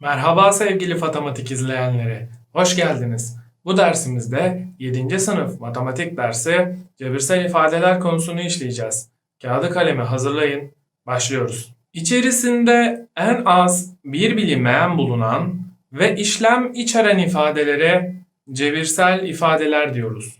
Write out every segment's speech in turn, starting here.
Merhaba sevgili matematik izleyenleri. Hoş geldiniz. Bu dersimizde 7. sınıf matematik dersi cebirsel ifadeler konusunu işleyeceğiz. Kağıdı kalemi hazırlayın. Başlıyoruz. İçerisinde en az bir bilinmeyen bulunan ve işlem içeren ifadelere cebirsel ifadeler diyoruz.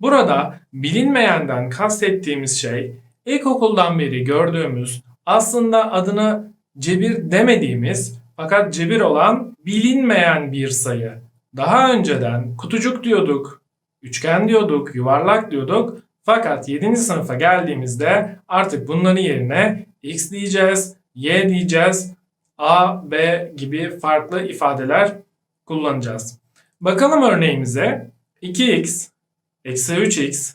Burada bilinmeyenden kastettiğimiz şey ilkokuldan beri gördüğümüz aslında adını cebir demediğimiz fakat cebir olan bilinmeyen bir sayı. Daha önceden kutucuk diyorduk, üçgen diyorduk, yuvarlak diyorduk. Fakat 7. sınıfa geldiğimizde artık bunların yerine x diyeceğiz, y diyeceğiz, a, b gibi farklı ifadeler kullanacağız. Bakalım örneğimize. 2x eksi 3x,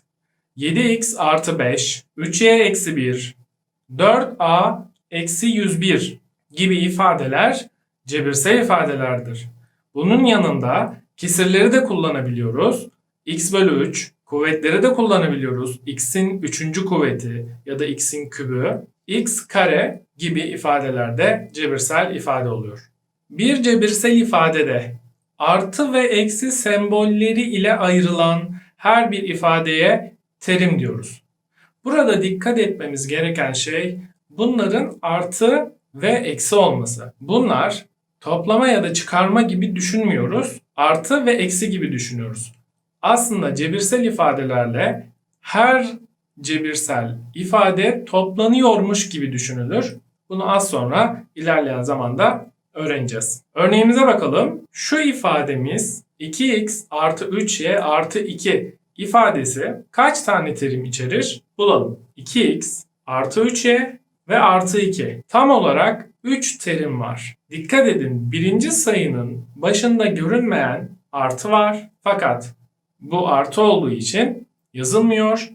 7x artı 5, 3y eksi 1, 4a eksi 101 gibi ifadeler cebirsel ifadelerdir. Bunun yanında kesirleri de kullanabiliyoruz. x bölü 3, kuvvetleri de kullanabiliyoruz. x'in 3. kuvveti ya da x'in kübü, x kare gibi ifadelerde cebirsel ifade oluyor. Bir cebirsel ifadede artı ve eksi sembolleri ile ayrılan her bir ifadeye terim diyoruz. Burada dikkat etmemiz gereken şey bunların artı ve eksi olması. Bunlar toplama ya da çıkarma gibi düşünmüyoruz. Artı ve eksi gibi düşünüyoruz. Aslında cebirsel ifadelerle her cebirsel ifade toplanıyormuş gibi düşünülür. Bunu az sonra ilerleyen zamanda öğreneceğiz. Örneğimize bakalım. Şu ifademiz 2x artı 3y artı 2 ifadesi kaç tane terim içerir? Bulalım. 2x artı 3y ve artı 2. Tam olarak 3 terim var. Dikkat edin birinci sayının başında görünmeyen artı var. Fakat bu artı olduğu için yazılmıyor.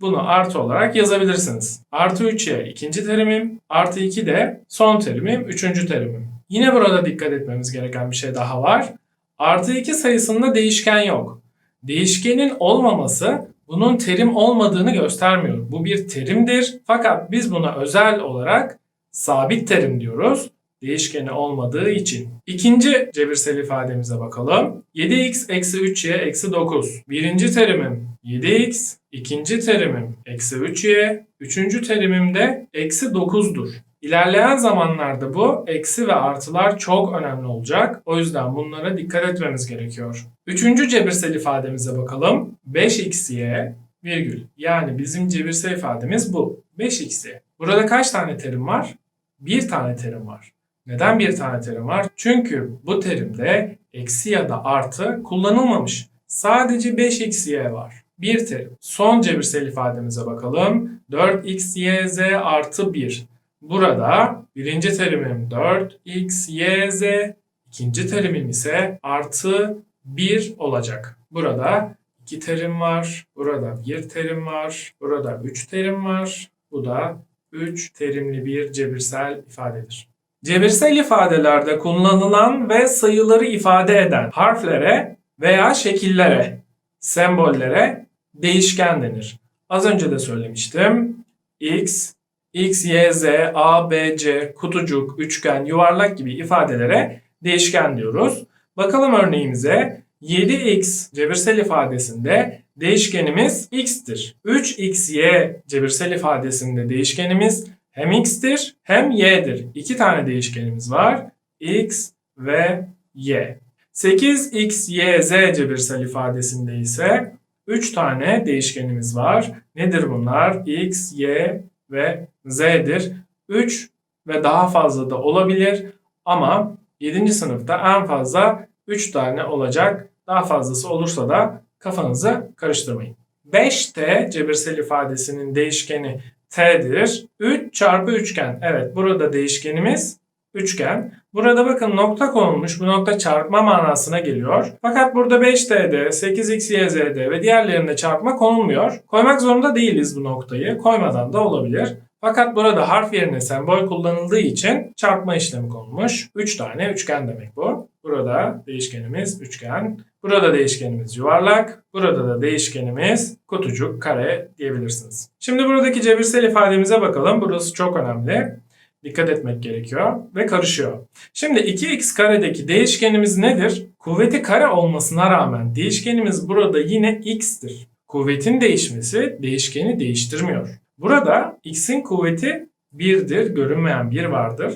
Bunu artı olarak yazabilirsiniz. Artı 3'ye ikinci terimim, artı 2 de son terimim, üçüncü terimim. Yine burada dikkat etmemiz gereken bir şey daha var. Artı 2 sayısında değişken yok. Değişkenin olmaması bunun terim olmadığını göstermiyor. Bu bir terimdir. Fakat biz buna özel olarak sabit terim diyoruz. Değişkeni olmadığı için. İkinci cebirsel ifademize bakalım. 7x eksi 3y eksi 9. Birinci terimim 7x. ikinci terimim eksi 3y. Üçüncü terimim de eksi 9'dur. İlerleyen zamanlarda bu eksi ve artılar çok önemli olacak. O yüzden bunlara dikkat etmemiz gerekiyor. Üçüncü cebirsel ifademize bakalım. 5xy virgül. Yani bizim cebirsel ifademiz bu. 5xy. Burada kaç tane terim var? Bir tane terim var. Neden bir tane terim var? Çünkü bu terimde eksi ya da artı kullanılmamış. Sadece 5xy var. Bir terim. Son cebirsel ifademize bakalım. 4xyz artı 1. Burada birinci terimim 4xyz, ikinci terimim ise artı 1 olacak. Burada iki terim var, burada bir terim var, burada üç terim var. Bu da 3 terimli bir cebirsel ifadedir. Cebirsel ifadelerde kullanılan ve sayıları ifade eden harflere veya şekillere, sembollere değişken denir. Az önce de söylemiştim. X, X, Y, Z, A, B, C, kutucuk, üçgen, yuvarlak gibi ifadelere değişken diyoruz. Bakalım örneğimize 7x cebirsel ifadesinde değişkenimiz x'tir. 3xy cebirsel ifadesinde değişkenimiz hem x'tir hem y'dir. İki tane değişkenimiz var. x ve y. 8xyz cebirsel ifadesinde ise 3 tane değişkenimiz var. Nedir bunlar? x, y ve z'dir. 3 ve daha fazla da olabilir ama 7. sınıfta en fazla 3 tane olacak. Daha fazlası olursa da kafanızı karıştırmayın. 5t cebirsel ifadesinin değişkeni t'dir. 3 çarpı üçgen. Evet burada değişkenimiz üçgen. Burada bakın nokta konulmuş. Bu nokta çarpma manasına geliyor. Fakat burada 5t'de, 8xyz'de ve diğerlerinde çarpma konulmuyor. Koymak zorunda değiliz bu noktayı. Koymadan da olabilir. Fakat burada harf yerine sembol kullanıldığı için çarpma işlemi konulmuş. 3 tane üçgen demek bu. Burada değişkenimiz üçgen. Burada değişkenimiz yuvarlak. Burada da değişkenimiz kutucuk, kare diyebilirsiniz. Şimdi buradaki cebirsel ifademize bakalım. Burası çok önemli. Dikkat etmek gerekiyor ve karışıyor. Şimdi 2x karedeki değişkenimiz nedir? Kuvveti kare olmasına rağmen değişkenimiz burada yine x'tir. Kuvvetin değişmesi değişkeni değiştirmiyor. Burada x'in kuvveti 1'dir, görünmeyen 1 vardır.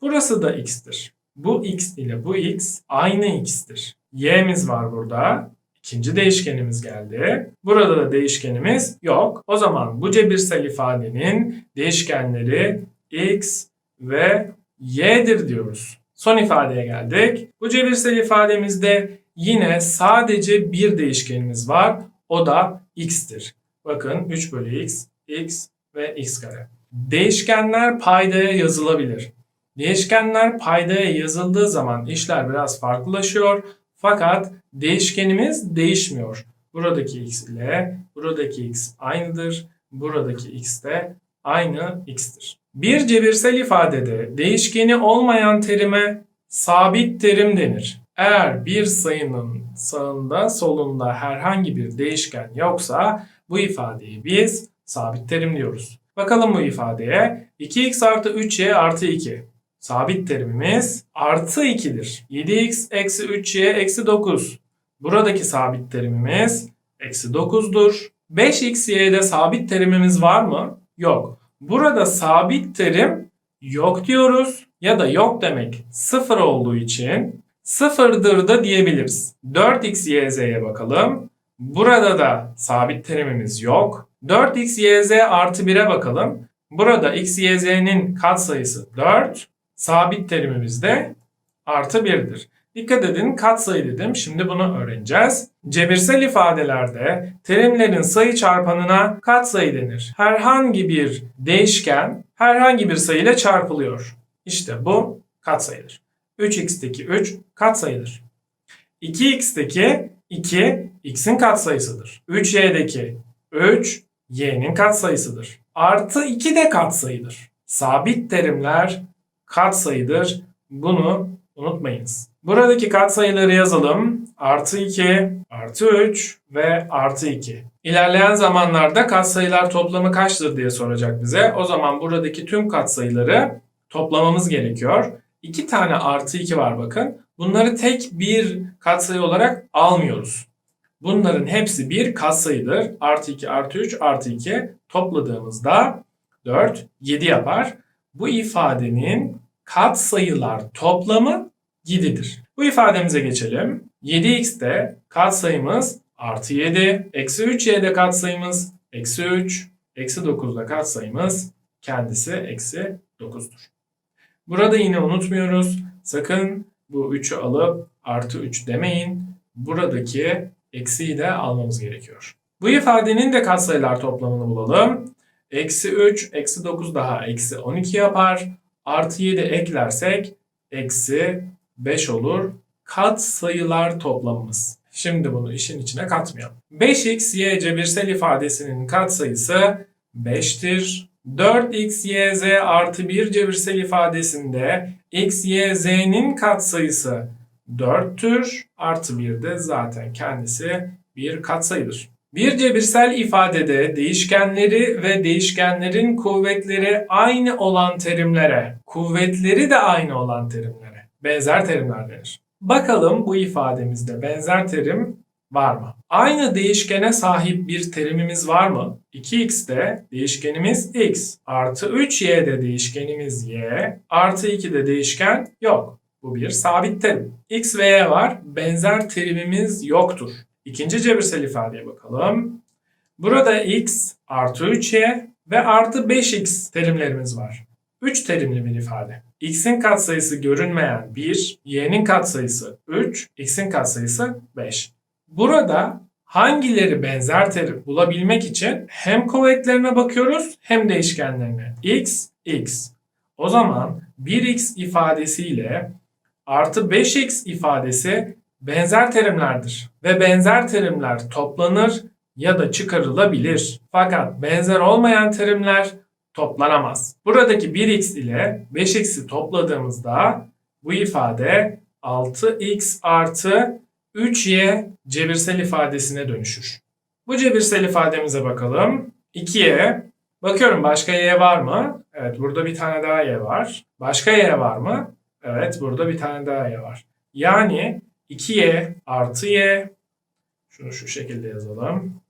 Burası da x'tir. Bu x ile bu x aynı x'tir. Y'miz var burada. İkinci değişkenimiz geldi. Burada da değişkenimiz yok. O zaman bu cebirsel ifadenin değişkenleri x ve y'dir diyoruz. Son ifadeye geldik. Bu cebirsel ifademizde yine sadece bir değişkenimiz var. O da x'tir. Bakın 3 bölü x, x ve x kare. Değişkenler paydaya yazılabilir. Değişkenler paydaya yazıldığı zaman işler biraz farklılaşıyor. Fakat değişkenimiz değişmiyor. Buradaki x ile buradaki x aynıdır. Buradaki x de aynı x'tir. Bir cebirsel ifadede değişkeni olmayan terime sabit terim denir. Eğer bir sayının sağında solunda herhangi bir değişken yoksa bu ifadeyi biz sabit terim diyoruz. Bakalım bu ifadeye 2x artı 3y artı 2. Sabit terimimiz artı 2'dir. 7x eksi 3y eksi 9. Buradaki sabit terimimiz eksi 9'dur. 5xy'de sabit terimimiz var mı? Yok. Burada sabit terim yok diyoruz ya da yok demek sıfır olduğu için sıfırdır da diyebiliriz. 4x bakalım. Burada da sabit terimimiz yok. 4x artı 1'e bakalım. Burada x, y, z'nin katsayısı 4. Sabit terimimiz de artı 1'dir. Dikkat edin katsayı dedim. Şimdi bunu öğreneceğiz. Cebirsel ifadelerde terimlerin sayı çarpanına katsayı denir. Herhangi bir değişken herhangi bir sayı ile çarpılıyor. İşte bu katsayıdır. 3x'teki 3 katsayıdır. 2x'teki 2 x'in katsayısıdır. 3y'deki 3 y'nin katsayısıdır. Artı 2 de katsayıdır. Sabit terimler katsayıdır. Bunu unutmayınız. Buradaki katsayıları yazalım. Artı 2, artı 3 ve artı 2. İlerleyen zamanlarda katsayılar toplamı kaçtır diye soracak bize. O zaman buradaki tüm katsayıları toplamamız gerekiyor. 2 tane artı 2 var bakın. Bunları tek bir katsayı olarak almıyoruz. Bunların hepsi bir katsayıdır. Artı 2 artı 3 artı 2 topladığımızda 4, 7 yapar. Bu ifadenin katsayılar toplamı 7'dir. Bu ifademize geçelim. 7x'te katsayımız artı 7, eksi 3y'de katsayımız eksi 3, eksi 9'da katsayımız kendisi eksi 9'dur. Burada yine unutmuyoruz. Sakın bu 3'ü alıp artı 3 demeyin. Buradaki eksiyi de almamız gerekiyor. Bu ifadenin de katsayılar toplamını bulalım. Eksi 3, eksi 9 daha eksi 12 yapar. Artı 7 eklersek eksi 5 olur. Kat sayılar toplamımız. Şimdi bunu işin içine katmayalım. 5x y cebirsel ifadesinin katsayısı 5'tir. 4x y z artı 1 cebirsel ifadesinde x y z'nin katsayısı 4'tür. Artı 1 de zaten kendisi bir katsayıdır. Bir cebirsel ifadede değişkenleri ve değişkenlerin kuvvetleri aynı olan terimlere, kuvvetleri de aynı olan terimlere benzer terimler denir. Bakalım bu ifademizde benzer terim var mı? Aynı değişkene sahip bir terimimiz var mı? 2x'de değişkenimiz x, artı 3y'de değişkenimiz y, artı 2'de değişken yok. Bu bir sabit terim. x ve y var, benzer terimimiz yoktur. İkinci cebirsel ifadeye bakalım. Burada x artı 3y ve artı 5x terimlerimiz var. 3 terimli bir ifade. x'in katsayısı görünmeyen 1, y'nin katsayısı 3, x'in katsayısı 5. Burada hangileri benzer terim bulabilmek için hem kuvvetlerine bakıyoruz hem değişkenlerine. x, x. O zaman 1x ifadesiyle artı 5x ifadesi benzer terimlerdir ve benzer terimler toplanır ya da çıkarılabilir. Fakat benzer olmayan terimler toplanamaz. Buradaki 1x ile 5x'i topladığımızda bu ifade 6x artı 3y cebirsel ifadesine dönüşür. Bu cebirsel ifademize bakalım. 2y Bakıyorum başka y var mı? Evet burada bir tane daha y var. Başka y var mı? Evet burada bir tane daha y var. Yani 2y artı y şunu şu şekilde yazalım.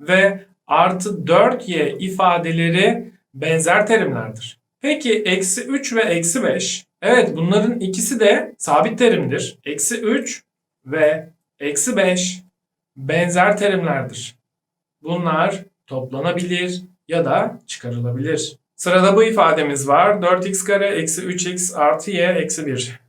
Ve artı 4y ifadeleri benzer terimlerdir. Peki eksi 3 ve eksi 5. Evet bunların ikisi de sabit terimdir. Eksi 3 ve eksi 5 benzer terimlerdir. Bunlar toplanabilir ya da çıkarılabilir. Sırada bu ifademiz var. 4x kare eksi 3x artı y eksi 1.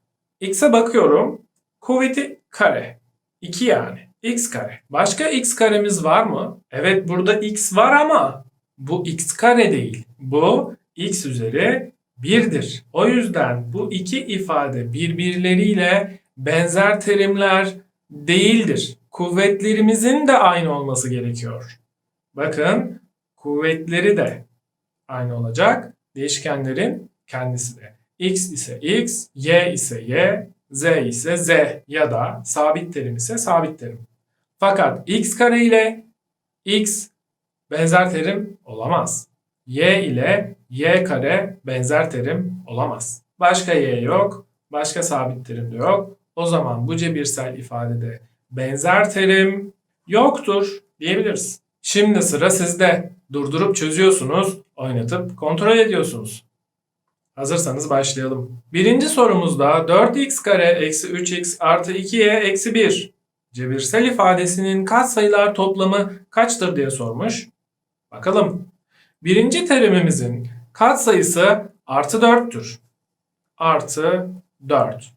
x'e bakıyorum. Kuvveti kare. 2 yani. x kare. Başka x karemiz var mı? Evet burada x var ama bu x kare değil. Bu x üzeri 1'dir. O yüzden bu iki ifade birbirleriyle benzer terimler değildir. Kuvvetlerimizin de aynı olması gerekiyor. Bakın kuvvetleri de aynı olacak. Değişkenlerin kendisi de. x ise x, y ise y, z ise z ya da sabit terim ise sabit terim. Fakat x kare ile x benzer terim olamaz. y ile y kare benzer terim olamaz. Başka y yok, başka sabit terim de yok. O zaman bu cebirsel ifadede benzer terim yoktur diyebiliriz. Şimdi sıra sizde. Durdurup çözüyorsunuz, oynatıp kontrol ediyorsunuz. Hazırsanız başlayalım. Birinci sorumuzda 4x kare eksi 3x artı 2y eksi 1 cebirsel ifadesinin katsayılar toplamı kaçtır diye sormuş. Bakalım. Birinci terimimizin katsayısı artı 4'tür. Artı 4.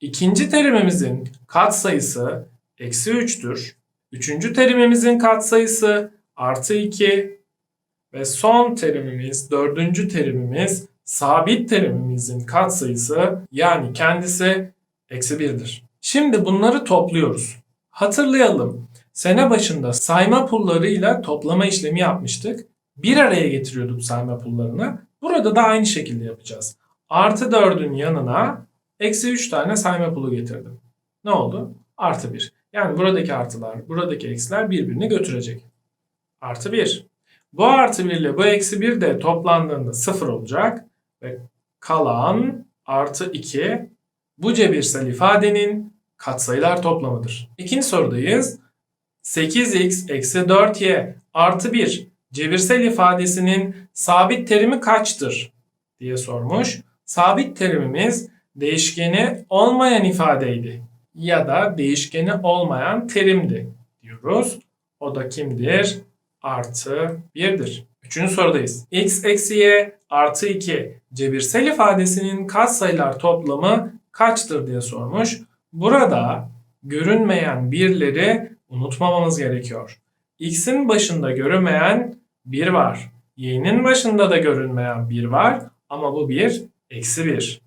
İkinci terimimizin katsayısı eksi 3'tür. Üçüncü terimimizin katsayısı artı 2 ve son terimimiz, dördüncü terimimiz sabit terimimizin katsayısı yani kendisi eksi 1'dir. Şimdi bunları topluyoruz. Hatırlayalım. Sene başında sayma pullarıyla toplama işlemi yapmıştık. Bir araya getiriyorduk sayma pullarını. Burada da aynı şekilde yapacağız. Artı 4'ün yanına eksi 3 tane sayma pulu getirdim. Ne oldu? Artı 1. Yani buradaki artılar, buradaki eksiler birbirini götürecek. Artı 1. Bu artı 1 ile bu eksi 1 de toplandığında 0 olacak. Ve kalan artı 2 bu cebirsel ifadenin katsayılar toplamıdır. İkinci sorudayız. 8x eksi 4y artı 1 cebirsel ifadesinin sabit terimi kaçtır diye sormuş. Sabit terimimiz değişkeni olmayan ifadeydi ya da değişkeni olmayan terimdi diyoruz. O da kimdir? Artı 1'dir. Üçüncü sorudayız. x eksi y artı 2 cebirsel ifadesinin katsayılar toplamı kaçtır diye sormuş. Burada görünmeyen birleri unutmamamız gerekiyor. x'in başında görünmeyen 1 var. y'nin başında da görünmeyen 1 var. Ama bu 1 eksi 1.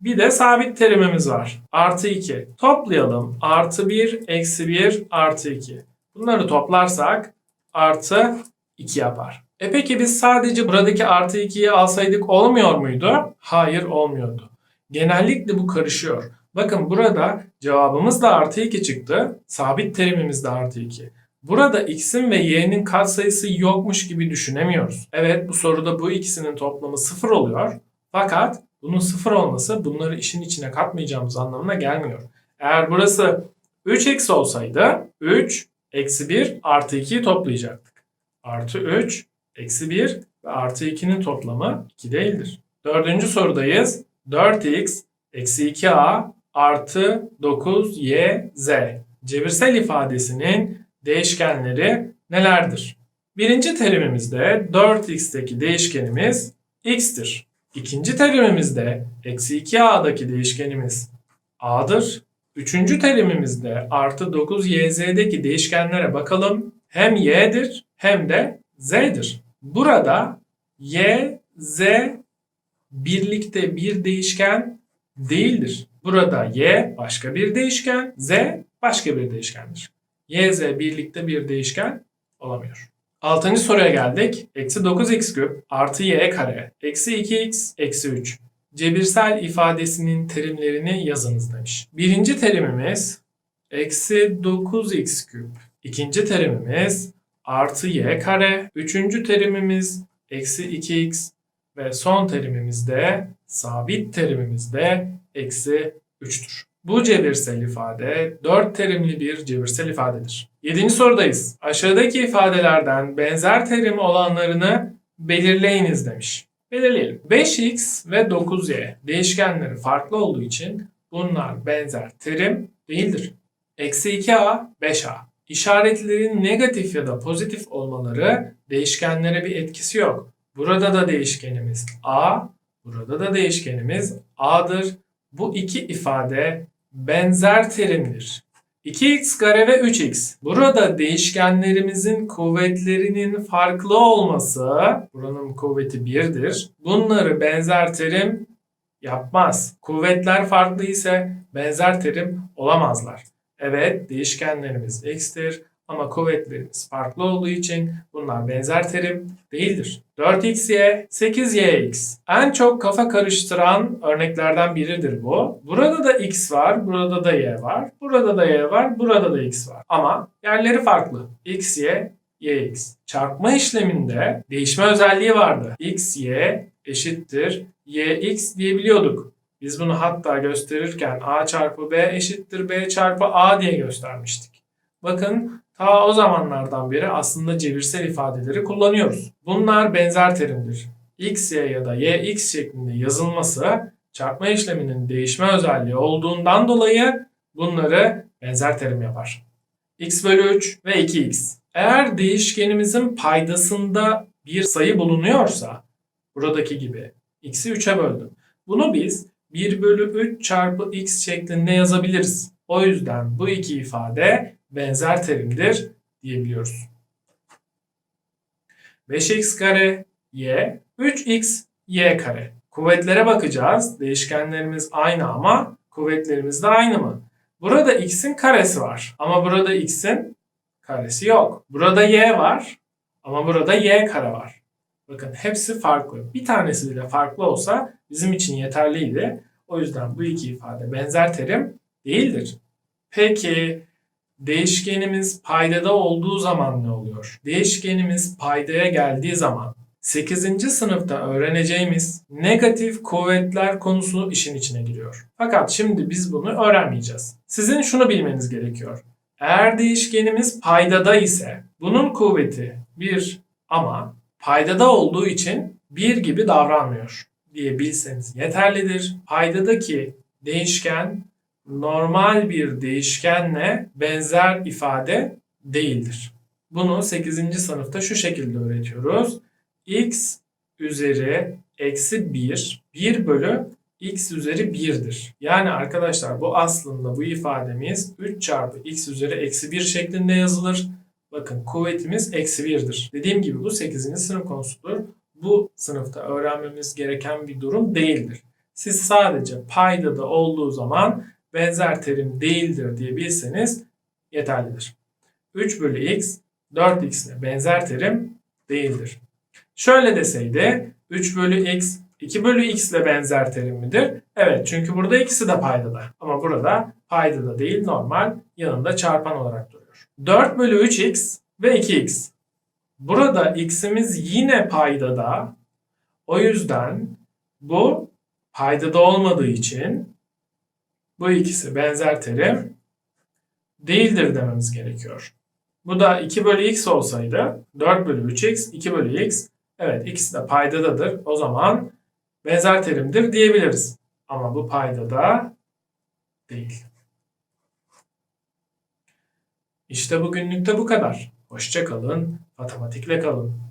Bir de sabit terimimiz var. Artı 2. Toplayalım. Artı 1, eksi 1, artı 2. Bunları toplarsak artı 2 yapar. E peki biz sadece buradaki artı 2'yi alsaydık olmuyor muydu? Hayır olmuyordu. Genellikle bu karışıyor. Bakın burada cevabımız da artı 2 çıktı. Sabit terimimiz de artı 2. Burada x'in ve y'nin katsayısı yokmuş gibi düşünemiyoruz. Evet bu soruda bu ikisinin toplamı 0 oluyor. Fakat bunun 0 olması bunları işin içine katmayacağımız anlamına gelmiyor. Eğer burası 3x olsaydı 3 eksi 1 artı 2'yi toplayacaktık. Artı 3 eksi 1 ve artı 2'nin toplamı 2 değildir. Dördüncü sorudayız. 4x eksi 2a artı 9yz cebirsel ifadesinin değişkenleri nelerdir? Birinci terimimizde 4x'teki değişkenimiz x'tir. İkinci terimimizde eksi 2a'daki değişkenimiz a'dır. Üçüncü terimimizde artı 9yz'deki değişkenlere bakalım. Hem y'dir hem de z'dir. Burada y, z birlikte bir değişken değildir. Burada y başka bir değişken, z başka bir değişkendir. y, z birlikte bir değişken olamıyor. Altıncı soruya geldik. Eksi 9x küp artı y kare eksi 2x eksi 3. Cebirsel ifadesinin terimlerini yazınız demiş. Birinci terimimiz eksi 9x küp. İkinci terimimiz artı y kare. Üçüncü terimimiz eksi 2x ve son terimimizde sabit terimimizde eksi 3'tür. Bu cebirsel ifade 4 terimli bir cebirsel ifadedir. 7. sorudayız. Aşağıdaki ifadelerden benzer terim olanlarını belirleyiniz demiş. Belirleyelim. 5x ve 9y değişkenleri farklı olduğu için bunlar benzer terim değildir. Eksi 2a, 5a. İşaretlerin negatif ya da pozitif olmaları değişkenlere bir etkisi yok. Burada da değişkenimiz a, burada da değişkenimiz a'dır. Bu iki ifade benzer terimdir. 2x kare ve 3x. Burada değişkenlerimizin kuvvetlerinin farklı olması, buranın kuvveti 1'dir. Bunları benzer terim yapmaz. Kuvvetler farklı ise benzer terim olamazlar. Evet değişkenlerimiz x'tir ama kuvvetlerimiz farklı olduğu için bunlar benzer terim değildir. 4xy, 8yx. En çok kafa karıştıran örneklerden biridir bu. Burada da x var, burada da y var, burada da y var, burada da x var. Ama yerleri farklı. xy, yx. Çarpma işleminde değişme özelliği vardı. xy eşittir yx diyebiliyorduk. Biz bunu hatta gösterirken a çarpı b eşittir b çarpı a diye göstermiştik. Bakın ta o zamanlardan beri aslında cebirsel ifadeleri kullanıyoruz. Bunlar benzer terimdir. x, y ya da y, x şeklinde yazılması çarpma işleminin değişme özelliği olduğundan dolayı bunları benzer terim yapar. x bölü 3 ve 2x. Eğer değişkenimizin paydasında bir sayı bulunuyorsa buradaki gibi x'i 3'e böldüm. Bunu biz 1 bölü 3 çarpı x şeklinde yazabiliriz. O yüzden bu iki ifade benzer terimdir diyebiliyoruz. 5x kare y, 3x y kare. Kuvvetlere bakacağız. Değişkenlerimiz aynı ama kuvvetlerimiz de aynı mı? Burada x'in karesi var ama burada x'in karesi yok. Burada y var ama burada y kare var. Bakın hepsi farklı. Bir tanesi bile farklı olsa bizim için yeterliydi. O yüzden bu iki ifade benzer terim değildir. Peki değişkenimiz paydada olduğu zaman ne oluyor? Değişkenimiz paydaya geldiği zaman 8. sınıfta öğreneceğimiz negatif kuvvetler konusu işin içine giriyor. Fakat şimdi biz bunu öğrenmeyeceğiz. Sizin şunu bilmeniz gerekiyor. Eğer değişkenimiz paydada ise bunun kuvveti 1 ama paydada olduğu için 1 gibi davranmıyor diye bilseniz yeterlidir. Paydadaki değişken normal bir değişkenle benzer ifade değildir. Bunu 8. sınıfta şu şekilde öğretiyoruz. x üzeri eksi 1, 1 bölü x üzeri 1'dir. Yani arkadaşlar bu aslında bu ifademiz 3 çarpı x üzeri eksi 1 şeklinde yazılır. Bakın kuvvetimiz eksi 1'dir. Dediğim gibi bu 8. sınıf konusudur. Bu sınıfta öğrenmemiz gereken bir durum değildir. Siz sadece paydada olduğu zaman benzer terim değildir diye bilseniz yeterlidir. 3 bölü x 4x ile benzer terim değildir. Şöyle deseydi 3 bölü x 2 bölü x ile benzer terim midir? Evet çünkü burada ikisi de paydada. Ama burada paydada değil normal yanında çarpan olarak duruyor. 4 bölü 3x ve 2x. Burada x'imiz yine paydada. O yüzden bu paydada olmadığı için bu ikisi benzer terim değildir dememiz gerekiyor. Bu da 2 bölü x olsaydı 4 bölü 3x 2 bölü x evet ikisi de paydadadır. O zaman benzer terimdir diyebiliriz. Ama bu paydada değil. İşte bugünlük de bu kadar. Hoşça kalın, matematikle kalın.